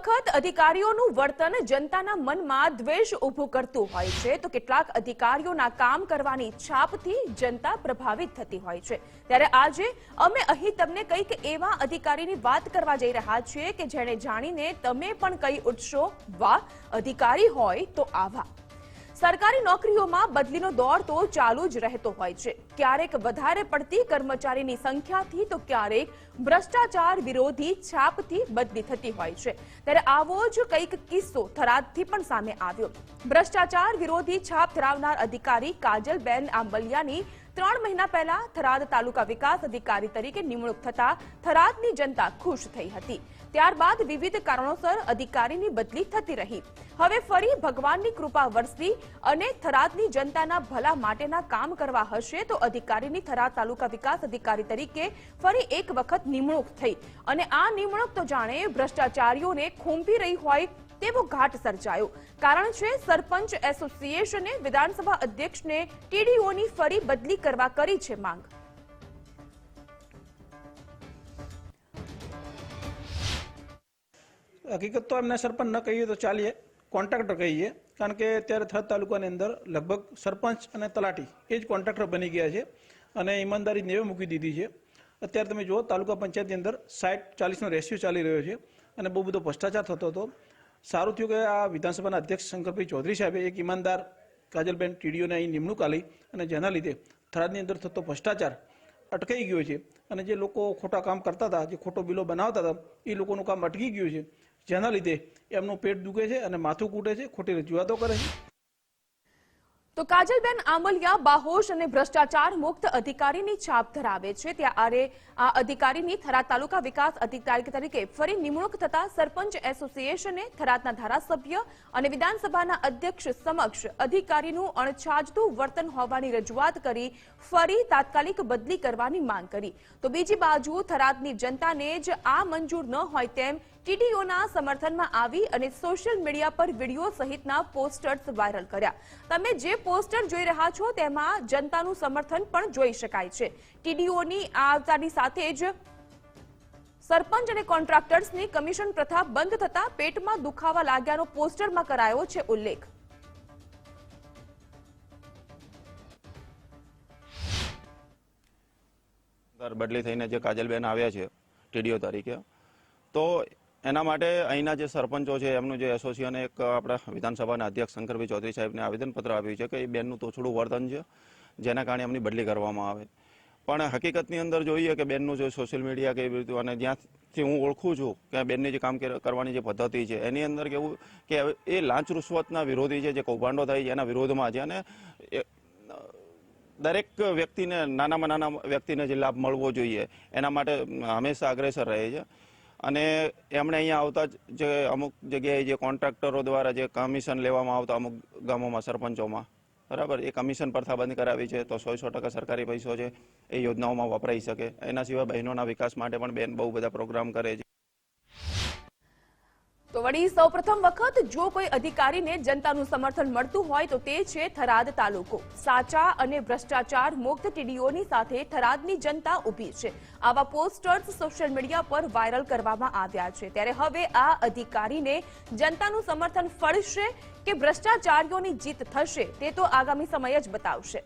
વખત અધિકારીઓનું વર્તન જનતાના મનમાં દ્વેષ ઊભું કરતું હોય છે. તો કેટલાક અધિકારીઓના કામ કરવાની છાપથી જનતા પ્રભાવિત થતી હોય છે. ત્યારે આજે અમે અહીં તમને કંઈક એવા અધિકારીની વાત કરવા જઈ રહ્યા છીએ કે જેણે જાણીને તમે પણ કહી ઉઠશો. વાહ, અધિકારી હોય તો આવા. સરકારી નોકરીઓમાં બદલીનો દોર તો ચાલુ જ રહેતો હોય છે. ક્યારેક વધારે પડતી કર્મચારીની સંખ્યાથી તો ક્યારેક ભ્રષ્ટાચાર વિરોધી છાપથી બદલી થતી હોય છે. ત્યારે આવો જ કંઈક કિસ્સો થરાદથી પણ સામે આવ્યો. ભ્રષ્ટાચાર વિરોધી છાપ ધરાવનાર અધિકારી કાજલબેન આંબલિયાની ત્રણ મહિના પહેલા થરાદ તાલુકા વિકાસ અધિકારી તરીકે નિમણૂક થતા થરાદની જનતા ખુશ થઈ હતી. ત્યારબાદ વિવિધ કારણોસર અધિકારીની બદલી થતી રહી. હવે ફરી ભગવાનની કૃપા વરસી અને થરાદની જનતાના ભલા માટેના કામ કરવા હશે તો અધિકારીની થરાદ તાલુકા વિકાસ અધિકારી તરીકે ફરી એક વખત નિમણૂક થઈ. અને આ નિમણૂક તો જાણે ભ્રષ્ટાચારીઓને ખૂંપી રહી હોય તેવો ઘાટ સર્જાયો. કારણ છે, સરપંચ એસોસિએશને વિધાનસભા અધ્યક્ષને ટીડીઓની ફરી બદલી કરવા કરી છે માંગ. હકીકત તો એમને સરપંચ ન કહીએ તો ચાલીએ, કોન્ટ્રાક્ટર કહીએ. કારણ કે અત્યારે થર તાલુકાની અંદર લગભગ સરપંચ અને તલાટી એ જ કોન્ટ્રાક્ટર બની ગયા છે અને ઈમાનદારી નેવે મૂકી દીધી છે. અત્યારે તમે જુઓ, તાલુકા પંચાયતની અંદર સાઠ ચાલીસનો રેશિયો ચાલી રહ્યો છે અને બહુ બધો ભ્રષ્ટાચાર થતો હતો. સારું થયું કે આ વિધાનસભાના અધ્યક્ષ શંકરભાઈ ચૌધરી સાહેબે એક ઈમાનદાર કાજલબેન ટીડીઓને અહીં નિમણૂક આલી અને જેના લીધે થરાદની અંદર થતો ભ્રષ્ટાચાર અટકાઈ ગયો છે અને જે લોકો ખોટા કામ કરતા હતા, જે ખોટો બિલો બનાવતા હતા, એ લોકોનું કામ અટકી ગયું છે. જેના લીધે એમનું પેટ દુખે છે અને માથું કૂટે છે, ખોટી રજૂઆતો કરે છે. તો કાજલબેન આંબલિયા બાહોશ અને ભ્રષ્ટાચાર મુક્ત અધિકારીની છાપ ધરાવે છે. ત્યારે આ અધિકારીની થરાદ તાલુકા વિકાસ અધિકારી તરીકે ફરી નિમણૂક થતા સરપંચ એસોસિએશને થરાદના ધારાસભ્ય અને વિધાનસભાના અધ્યક્ષ સમક્ષ અધિકારીનું અણછાજતું વર્તન હોવાની રજૂઆત કરી ફરી તાત્કાલિક બદલી કરવાની માંગ કરી. તો બીજી બાજુ થરાદની જનતાને જ આ મંજૂર ન હોય તેમ ટીડીઓના સમર્થનમાં આવી અને સોશિયલ મીડિયા પર વીડિયો સહિતના પોસ્ટર્સ વાયરલ કર્યા. તમે જે પોસ્ટર જોઈ રહ્યા છો તેમાં જનતાનું સમર્થન પણ જોઈ શકાય છે. ટીડીઓની આવતાની સાથે જ સરપંચ અને કોન્ટ્રાક્ટર્સની કમિશન પ્રથા બંધ થતા પેટમાં દુખાવા લાગ્યાનો પોસ્ટરમાં કરાયો છે ઉલ્લેખ. બદલી થઈને જે કાજલબેન આવ્યા છે ટીડીઓ તરીકે, તો એના માટે અહીંના જે સરપંચો છે, એમનું જે એસોસિએશન એક આપણા વિધાનસભાના અધ્યક્ષ શંકરભાઈ ચૌધરી સાહેબને આવેદનપત્ર આપ્યું છે કે એ બેનનું તોછડું વર્તન છે, જેના કારણે એમની બદલી કરવામાં આવે. પણ હકીકતની અંદર જોઈએ કે બેનનું જે સોશિયલ મીડિયા કે એવી રીતે અને જ્યાંથી હું ઓળખું છું કે બેનની જે કામ કર- કરવાની જે પદ્ધતિ છે, એની અંદર કેવું કે એ લાંચ રૂશ્વતના વિરોધી છે જે કૌભાંડો થાય છે, એના વિરોધમાં છે અને દરેક વ્યક્તિને, નાનામાં નાના વ્યક્તિને જે લાભ મળવો જોઈએ, એના માટે હંમેશા અગ્રેસર રહે છે. અને એમણે અહીંયા આવતા જ જે અમુક જગ્યાએ જે કોન્ટ્રાક્ટરો દ્વારા જે કમિશન લેવામાં આવતા અમુક ગામોમાં, સરપંચોમાં, બરાબર? એ કમિશન પ્રથા બંધ કરાવી છે તો સો સો ટકા સરકારી પૈસો છે એ યોજનાઓમાં વપરાઈ શકે. એના સિવાય બહેનોના વિકાસ માટે પણ બેન બહુ બધા પ્રોગ્રામ કરે છે. તો વળી સૌપ્રથમ વખત જો કોઈ અધિકારીને જનતાનું સમર્થન મળતું હોય તો તે છે થરાદ તાલુકો. સાચા અને ભ્રષ્ટાચાર મુક્ત ટીડીઓની સાથે થરાદની જનતા ઊભી છે. આવા પોસ્ટર્સ સોશિયલ મીડિયા પર વાયરલ કરવામાં આવ્યા છે. ત્યારે હવે આ અધિકારીને જનતાનું સમર્થન ફળશે કે ભ્રષ્ટાચારીઓની જીત થશે તે તો આગામી સમય જ બતાવશે.